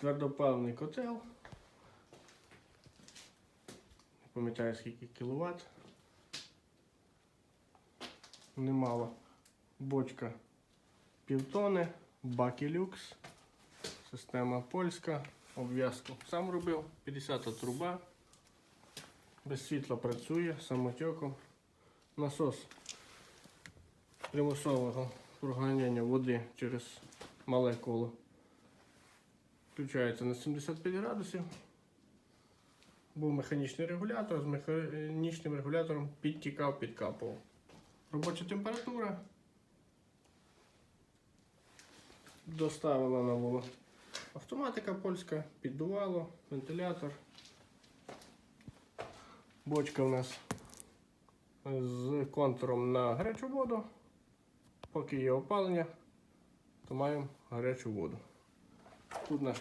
Твердопаливний котел. Не пам'ятаю скільки кіловат. Немало. Бочка півтони, баки люкс, система польська, обв'язку сам робив, 50 труба, без світла працює, самотеком. Насос примусового проганяння води через мале коло. Включається на 75 градусів. Був механічний регулятор, з механічним регулятором підтікав, підкапував. Робоча температура. Доставила було автоматика польська, піддувало, вентилятор. Бочка у нас з контуром на гарячу воду. Поки є опалення, то маємо гарячу воду. Тут наш